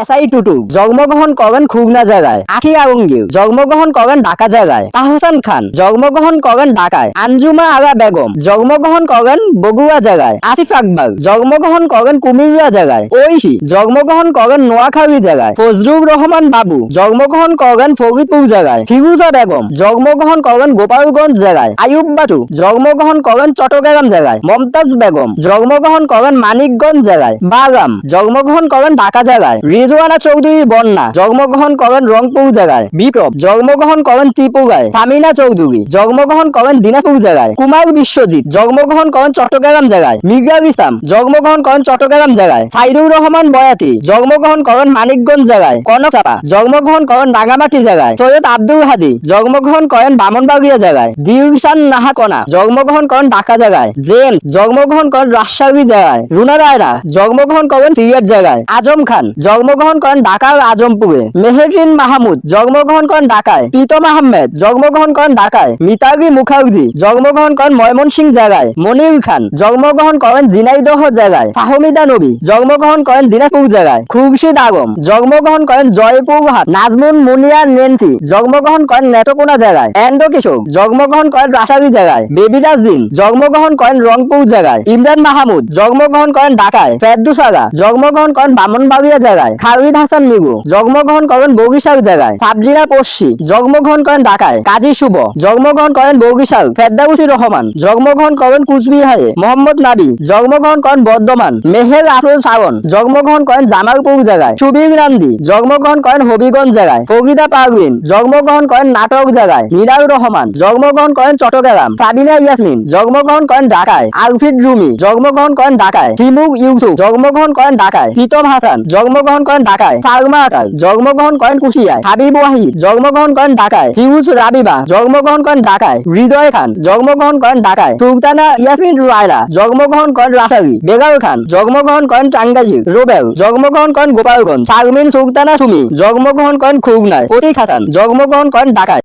SI Tutu জন্মগ্রহণ করেন খুলনা জায়গায় আখি আলমগীর জন্মগ্রহণ করেন ঢাকা জায়গায় তাহসান খান জন্মগ্রহণ করেন ঢাকায় আঞ্জুমা আরা বেগম জন্মগ্রহণ করেন বগুড়া জায়গায় আসিফ আকবর জন্মগ্রহণ করেন কুমিল্লা জায়গায় ঐশী জন্মগ্রহণ করেন নোয়াখালী জায়গায় ফজলুর রহমান বাবু জন্মগ্রহণ করেন ফরিদপুর জায়গায় ফিরুজা বেগম জন্মগ্রহণ করেন গোপালগঞ্জ জায়গায় আয়ুব বাটু জন্মগ্রহণ করেন চট্টগ্রাম জায়গায় মমতাজ বেগম জন্মগ্রহণ করেন মানিকগঞ্জ জায়গায় বাগাম জন্মগ্রহণ করেন ঢাকা জায়গায় রিজওয়ানা চৌধুরী বন্যা জন্মগ্রহণ করেন রংপুর জায়গায় বিপ্লব জন্মগ্রহণ করেন ত্রিপুরায় সামিনা চৌধুরী জন্মগ্রহণ করেন দিনাজপুর জায়গায় কুমার বিশ্বজিৎ জন্মগ্রহণ করেন চট্টগ্রাম জায়গায় মির্জা ইসলাম জন্মগ্রহণ করেন চট্টগ্রাম জায়গায় সাইদুর রহমান বয়াতি জন্মগ্রহণ করেন মানিকগঞ্জ জায়গায় কনক চাপা জন্মগ্রহণ করেন রাঙামাটি জায়গায় সৈয়দ আব্দুল হাদি জন্মগ্রহণ করেন বামনবাড়িয়া জায়গায় দিউসান নাহাকনা জন্মগ্রহণ করেন ঢাকা জায়গায় জেমস জন্মগ্রহণ করেন রাজশাহী জায়গায় রুনা রায়রা জন্মগ্রহণ করেন সিরিয়ার জায়গায় আজম খান জন্মগ্রহণ করেন ঢাকার আজমপুরে মেহেরিন মাহমুদ জন্মগ্রহণ করেন ঢাকায় প্রীতম আহমেদ জন্মগ্রহণ করেন ঢাকায় মিতালি মুখার্জি জন্মগ্রহণ করেন ময়মনসিং জায়গায় মনির খান জন্মগ্রহণ করেন জিনাইদহ জায়গায় ফাহমিদা নবী জন্মগ্রহণ করেন দিনাজপুর জায়গায় খুরশিদ আগম জন্মগ্রহণ করেন জয়পুর হাট নাজমুন মুনিয়া নেন্সি জন্মগ্রহণ করেন নেটকোনা জায়গায় এন্ডো কিশোর জন্মগ্রহণ করেন রাসাবি জায়গায় বেবিরাজ দিন জন্মগ্রহণ করেন রংপুর জায়গায় ইমরান মাহমুদ জন্মগ্রহণ করেন ঢাকায় ফেরদুস আগা জন্মগ্রহণ করেন বামনবাড়িয়া জায়গায় খালিদ হাসান মিগু জন্মগ্রহণ করেন বরিশাল জায়গায় সাবজিনা পশ্চি জন্মগ্রহণ করেন ঢাকায় কাজী শুভ জন্মগ্রহণ করেন বরিশাল ফেরদাউসি রহমান জন্মগ্রহণ করেন কুচবিহারে মোহাম্মদ নাবি জন্মগ্রহণ করেন বর্ধমান মেহের আফরোজ শাওন জন্মগ্রহণ করেন জামালপুর জায়গায় সুবীর গান্ধী জন্মগ্রহণ করেন হবিগঞ্জ জায়গায় ফরিদা পারভিন জন্মগ্রহণ করেন নাটক জায়গায় মিরাউর রহমান জন্মগ্রহণ করেন চট্টগ্রাম সাবিনা ইয়াসমিন জন্মগ্রহণ করেন ঢাকায় আলফিদ রুমি জন্মগ্রহণ করেন ঢাকায় শিমুক ইউসুফ জন্মগ্রহণ করেন ঢাকায় প্রীতম হাসান জন্মগ্রহণ করেন ঢাকায়। সালমা আকাল জন্মগ্রহণ করেন কুশিয়ায়। হাবিব ওয়াহিদ জন্মগ্রহণ করেন ঢাকায়। ফিউজ রাবিবা, জন্মগ্রহণ করেন ঢাকায়। হৃদয় খান, জন্মগ্রহণ করেন ঢাকায়। সুলতানা ইয়াসমিন রায়রা জন্মগ্রহণ করেন রাসাবি বেগাল খান, জন্মগ্রহণ করেন টাঙ্গাইল। রোবেল, জন্মগ্রহণ করেন গোপালগঞ্জ। শারমিন সুলতানা সুমি, জন্মগ্রহণ করেন খুলনায়। অতি খাতান জন্মগ্রহণ করেন ঢাকায়।